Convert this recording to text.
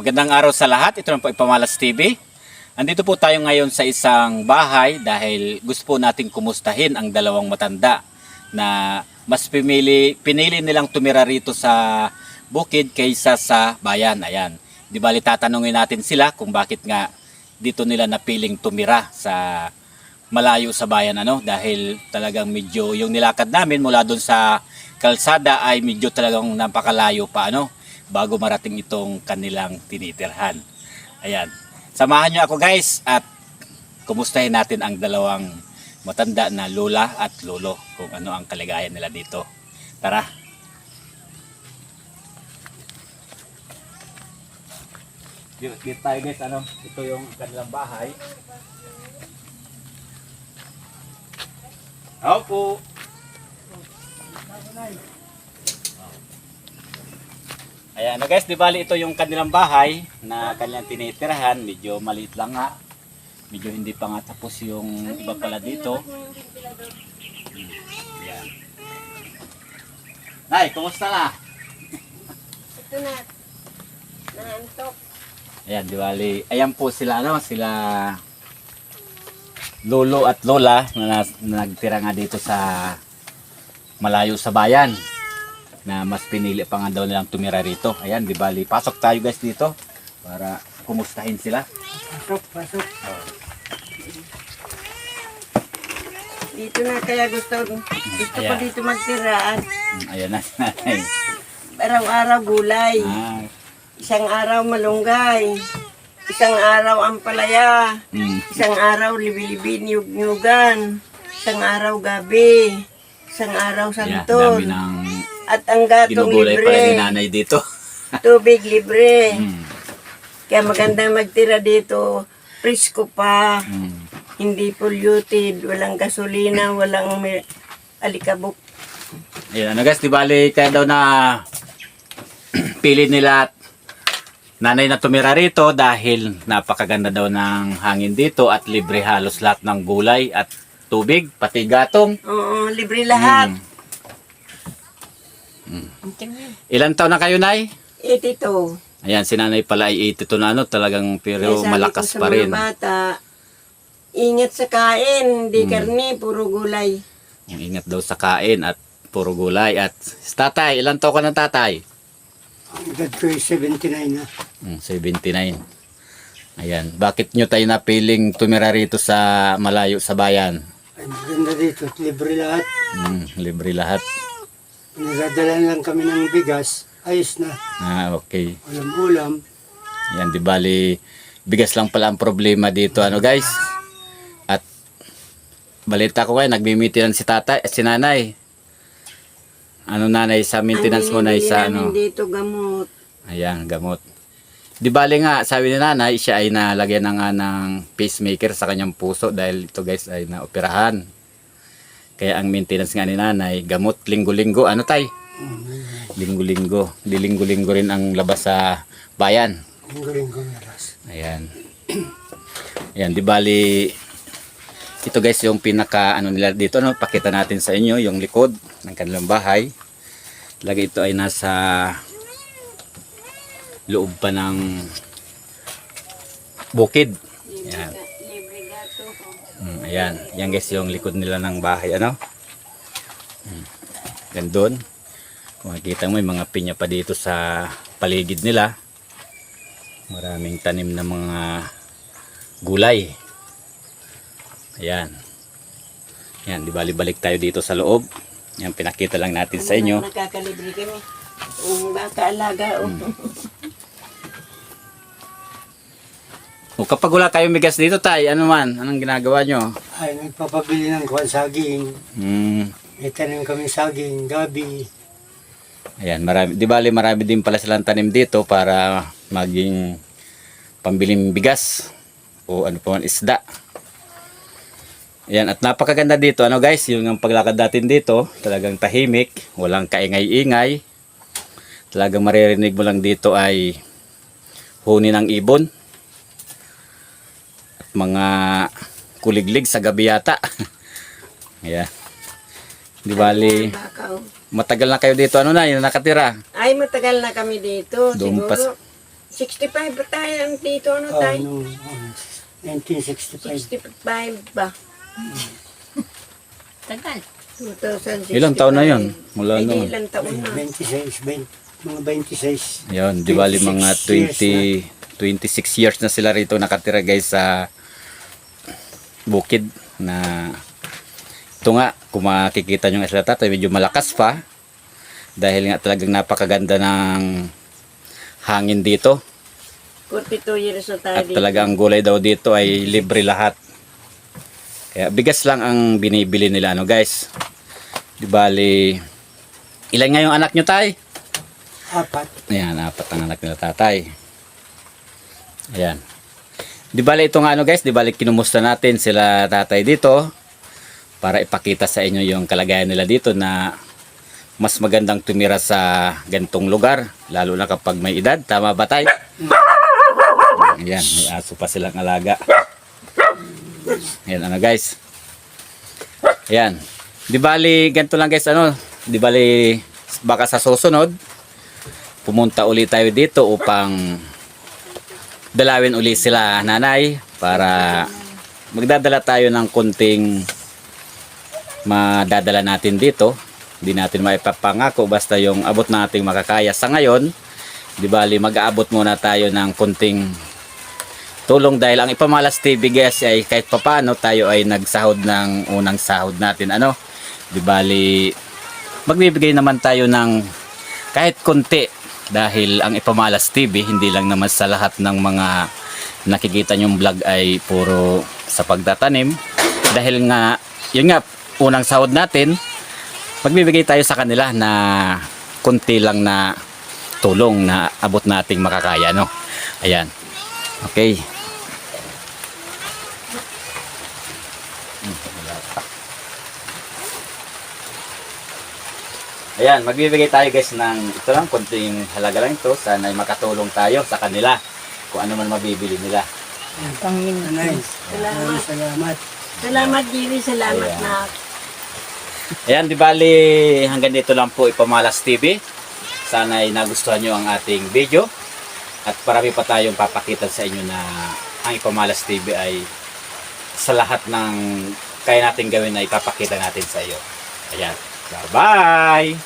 Magandang araw sa lahat. Ito na po Ipamalas TV. Andito po tayo ngayon sa isang bahay dahil gusto po nating kumustahin ang dalawang matanda na mas pinili, pinili nilang tumira rito sa bukid kaysa sa bayan. Ayan. Di bali tatanungin natin sila kung bakit nga dito nila napiling tumira sa malayo sa bayan ano dahil talagang medyo yung nilakad namin mula doon sa kalsada ay medyo talagang napakalayo pa ano bago marating itong kanilang tinitirhan. Ayan. Samahan niyo ako guys at kumustahin natin ang dalawang matanda na lola at lolo kung ano ang kaligayan nila dito. Tara. Dito tayo guys, ano, ito yung kanilang bahay. Opo. Ayan na guys, di bali ito yung kanilang bahay na kanilang tinitirahan. Medyo maliit lang nga. Medyo hindi pa nga tapos yung iba pala dito. Ayan. Nay, kumusta na? Ito na. Naantok. Ayan, di bali. Ayan po sila, ano, sila lolo at lola na, na nagtira nga dito sa malayo sa bayan na mas pinili pa nga daw nilang tumira rito. Ayan, di bali. Pasok tayo guys dito para kumustahin sila. Pasok, pasok. Dito na kaya gusto, gusto ko Ayan. dito magtira. At Hmm, Ayan na. Ay. Araw-araw gulay. ah, Isang araw malunggay. Isang araw ampalaya. mm, Isang araw libi-libi niyug-nyugan. Isang araw gabi. Isang araw ayan, santol. dami ng At ang gatong ginugulay pala ni libre. nanay dito. Tubig libre. Mm, Kaya magandang magtira dito. Presko pa. mm. Hindi polluted, walang gasolina, walang alikabok. Ayan, ano guys, di bali kaya daw na pili nila at nanay na tumira rito dahil napakaganda daw ng hangin dito at libre halos lahat ng gulay at tubig, pati gatong. Oo, libre lahat. Mm. Mm. Ilan taon na kayo, Nay? 82. Ayan, si nanay pala ay 82 na ano, talagang pero Kaya sabi malakas ko sa pa mga rin. bata, ingat sa kain, hindi Mm. karni, puro gulay. Ang Ingat daw sa kain at puro gulay. At si tatay, ilan taon ka ng tatay? Ang edad ko ay 79 na. Mm, 79. Ayan, bakit nyo tayo napiling tumira rito sa malayo sa bayan? Ay maganda dito, at libre lahat. Mm, libre lahat. Nagdadala lang kami ng bigas, ayos na. Ah, okay. Ulam-ulam. Yan, di bali, bigas lang pala ang problema dito, ano guys. At, balita ko kayo, nagmimitinan si tatay, si nanay. Ano nanay, sa maintenance mo na Ang sa binibili ano? dito gamot. Ayan, gamot. Di bali nga, sabi ni nanay, siya ay nalagyan na nga ng pacemaker sa kanyang puso dahil ito guys ay naoperahan. Kaya ang maintenance nga ni nanay, gamot linggo-linggo. Ano tay? Linggo-linggo. Di linggo-linggo rin ang labas sa bayan. Kong naras. Ayan. Ayan, di bali ito guys yung pinaka ano nila dito no, pakita natin sa inyo yung likod ng kanilang bahay. Lagi ito ay nasa loob pa ng bukid. Ayan. Ayan. Yan guys yung likod nila ng bahay ano. Mm. Yan doon. Kung makikita mo yung mga pinya pa dito sa paligid nila. Maraming tanim na mga gulay. Ayan. Yan, di bali balik tayo dito sa loob. Yan, pinakita lang natin sa inyo. Nakakalibre kami. Ang baka alaga. Oh. Mm. O, kapag wala kayong bigas dito, tay, ano man? Anong ginagawa nyo? Ay, nagpapabili ng kuwan saging. Hmm. May tanim kami saging, gabi. Ayan, marami, di bali marami din pala silang tanim dito para maging pambiling bigas o ano pa man isda. Ayan, at napakaganda dito. Ano guys, yung ang paglakad natin dito, talagang tahimik, walang kaingay-ingay. Talagang maririnig mo lang dito ay huni ng ibon. Mga kuliglig sa gabi yata. Ayan. Di bali, oh. matagal na kayo dito ano na, yung nakatira. Ay, matagal na kami dito. Doon pa siguro. 65 ba tayo ang dito ano Oh, tayo? nung ano, 1965. 65 ba? Tagal. 2065. Ilang taon na yun? Mula Ay, noon. ilang taon na. 26, 20, mga 26. Yun, di bali mga 26 20, 26 years na sila rito nakatira guys sa bukid na ito nga, kung makikita nyo nga sila tatay, medyo malakas pa dahil nga talagang napakaganda ng hangin dito 42 years na tayo at talaga ang gulay daw dito ay libre lahat kaya bigas lang ang binibili nila ano guys di bali ilan nga yung anak nyo tay? Apat. Ayan, apat ang anak nila tatay. Ayan. Di bali ito nga ano guys, di bali kinumusta natin sila tatay dito para ipakita sa inyo yung kalagayan nila dito na mas magandang tumira sa gantong lugar, lalo na kapag may edad. Tama ba tay? Ayan, may aso pa silang alaga. Ayan ano guys. Ayan. Di bali, ganito lang guys, ano, di bali, baka sa susunod, pumunta uli tayo dito upang dalawin uli sila nanay para magdadala tayo ng kunting madadala natin dito. Hindi natin maipapangako basta yung abot nating makakaya. Sa ngayon, di bali mag-aabot muna tayo ng kunting tulong dahil ang Ipamalas TV guys ay kahit papano tayo ay nagsahod ng unang sahod natin. Ano? Di bali magbibigay naman tayo ng kahit konti dahil ang Ipamalas TV hindi lang naman sa lahat ng mga nakikita nyong vlog ay puro sa pagtatanim. Dahil nga yun nga unang sahod natin magbibigay tayo sa kanila na konti lang na tulong na abot nating makakaya no? Ayan. Okay Ayan, magbibigay tayo guys ng ito lang, konting halaga lang ito. Sana ay makatulong tayo sa kanila kung ano man mabibili nila. Panginoon. Anay, Salamat. salamat. Salamat, Jimmy. Salamat Ayan. na. Ayan, di bali hanggang dito lang po Ipamalas TV. Sana ay nagustuhan nyo ang ating video. At parami pa tayong papakita sa inyo na ang Ipamalas TV ay sa lahat ng kaya natin gawin na ipapakita natin sa iyo. Ayan. Bye-bye!